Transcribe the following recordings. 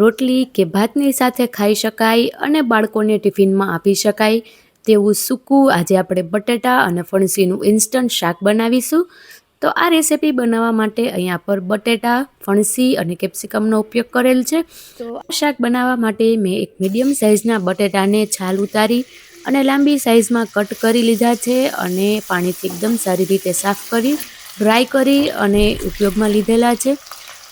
રોટલી કે ભાતની સાથે ખાઈ શકાય અને બાળકોને ટિફિનમાં આપી શકાય. તેવું સૂકું આજે આપણે બટેટા અને ફણસીનું ઇન્સ્ટન્ટ શાક બનાવીશું. તો આ રેસીપી બનાવવા માટે અહીંયા પર બટેટા ફણસી અને કેપ્સિકમનો ઉપયોગ કરેલ છે. તો આ શાક બનાવવા માટે મેં એક મીડિયમ સાઇઝના બટેટાને છાલ ઉતારી અને લાંબી સાઇઝમાં કટ કરી લીધા છે અને પાણીથી એકદમ સારી રીતે સાફ કરી ડ્રાય કરી અને ઉપયોગમાં લીધેલા છે.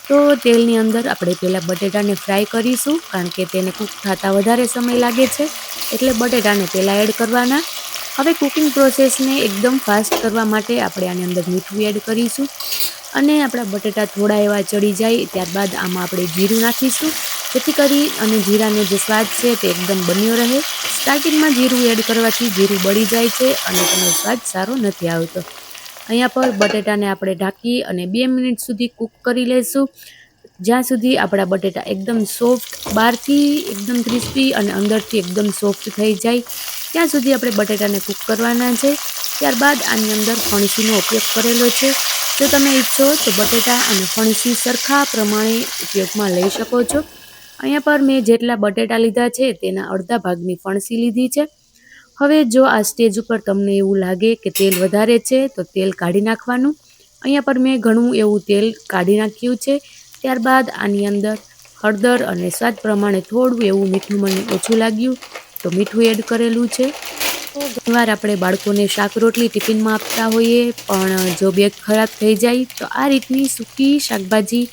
તો તેલની અંદર આપણે પહેલાં બટેટાને ફ્રાય કરીશું, કારણ કે તેને કૂક થતાં વધારે સમય લાગે છે, એટલે બટેટાને પહેલાં એડ કરવાના. હવે કુકિંગ પ્રોસેસને એકદમ ફાસ્ટ કરવા માટે આપણે આની અંદર મીઠું એડ કરીશું. અને આપણા બટેટા થોડા એવા ચડી જાય, ત્યારબાદ આમાં આપણે જીરું નાખીશું. જેથી કરી અને જીરાનો જે સ્વાદ છે તે એકદમ બન્યો રહે. સ્ટાર્ટિંગમાં જીરું એડ કરવાથી જીરું બળી જાય છે અને તેનો સ્વાદ સારો નથી આવતો. અહીંયા પર બટેટાને આપણે ઢાંકી અને બે મિનિટ સુધી કૂક કરી લઈશું જ્યાં સુધી આપણા બટેટા એકદમ સોફ્ટ, બહારથી એકદમ ક્રિસ્પી અને અંદરથી એકદમ સોફ્ટ થઈ જાય, ત્યાં સુધી આપણે બટેટાને કૂક કરવાના છે. ત્યારબાદ આની અંદર ફણસીનો ઉપયોગ કરેલો છે. જો તમે ઈચ્છો તો બટેટા અને ફણસી સરખા પ્રમાણે ઉપયોગમાં લઈ શકો છો. અહીંયા પર મેં જેટલા બટેટા લીધા છે તેના અડધા ભાગની ફણસી લીધી છે. હવે જો આ સ્ટેજ ઉપર તમને એવું લાગે કે તેલ વધારે છે, તો તેલ કાઢી નાખવાનું. અહીંયા પર મેં ઘણું એવું તેલ કાઢી નાખ્યું છે. ત્યારબાદ આની અંદર હળદર અને સ્વાદ પ્રમાણે થોડું એવું મીઠું મને ઓછું લાગ્યું, તો મીઠું એડ કરેલું છે. ઘણીવાર આપણે બાળકોને શાક રોટલી ટિફિનમાં આપતા હોઈએ, પણ જો બેગ ખરાબ થઈ જાય, તો આ રીતની સૂકી શાકભાજી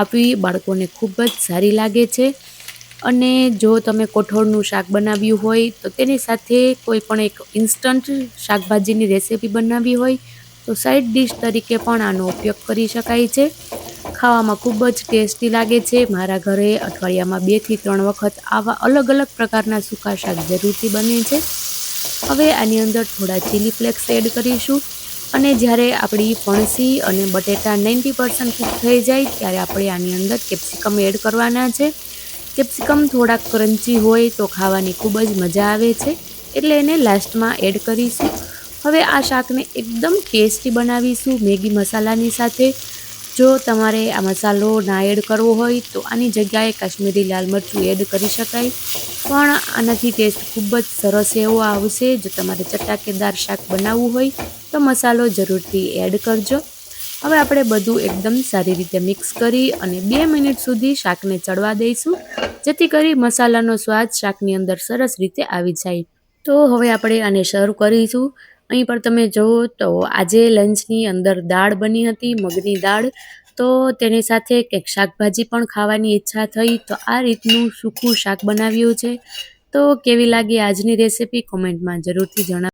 આપવી બાળકોને ખૂબ જ સારી લાગે છે. અને જો તમે કઠોળનું શાક બનાવ્યું હોય, તો તેની સાથે કોઈ પણ એક ઇન્સ્ટન્ટ શાકભાજીની રેસીપી બનાવવી હોય, તો સાઈડ ડિશ તરીકે પણ આનો ઉપયોગ કરી શકાય છે. ખાવામાં ખૂબ જ ટેસ્ટી લાગે છે. મારા ઘરે અઠવાડિયામાં બેથી ત્રણ વખત આવા અલગ અલગ પ્રકારના સૂકા શાક જરૂરથી બને છે. હવે આની અંદર થોડા ચીલી ફ્લેક્સ એડ કરીશું. અને જ્યારે આપણી ફણસી અને બટેટા નાઇન્ટી પર્સન્ટ કૂક થઈ જાય, ત્યારે આપણે આની અંદર કેપ્સિકમ એડ કરવાના છે. કેપ્સિકમ થોડાક ક્રન્ચી હોય તો ખાવાની ખૂબ જ મજા આવે છે, એટલે એને લાસ્ટમાં એડ કરીશું. હવે આ શાકને એકદમ ટેસ્ટી બનાવીશું મેગી મસાલાની સાથે. જો તમારે આ મસાલો ના એડ કરવો હોય તો આની જગ્યાએ કાશ્મીરી લાલ મરચું એડ કરી શકાય. પણ આનાથી ટેસ્ટ ખૂબ જ સરસ એવો આવશે. જો તમારે ચટાકેદાર શાક બનાવવું હોય તો મસાલો જરૂરથી એડ કરજો. હવે આપણે બધું એકદમ સારી રીતે મિક્સ કરી અને બે મિનિટ સુધી શાકને ચડવા દઈશું. જેથી કરી મસાલાનો સ્વાદ શાકની અંદર સરસ રીતે આવી જાય. તો હવે આપણે આને શરૂ કરીશું. અહીં પર તમે જુઓ તો આજે લંચની અંદર દાળ બની હતી, મગની દાળ. તો તેની સાથે કંઈક શાકભાજી પણ ખાવાની ઈચ્છા થઈ. તો આ રીતનું સૂકું શાક બનાવ્યું છે. તો કેવી લાગી આજની રેસીપી કોમેન્ટમાં જરૂરથી જણાવ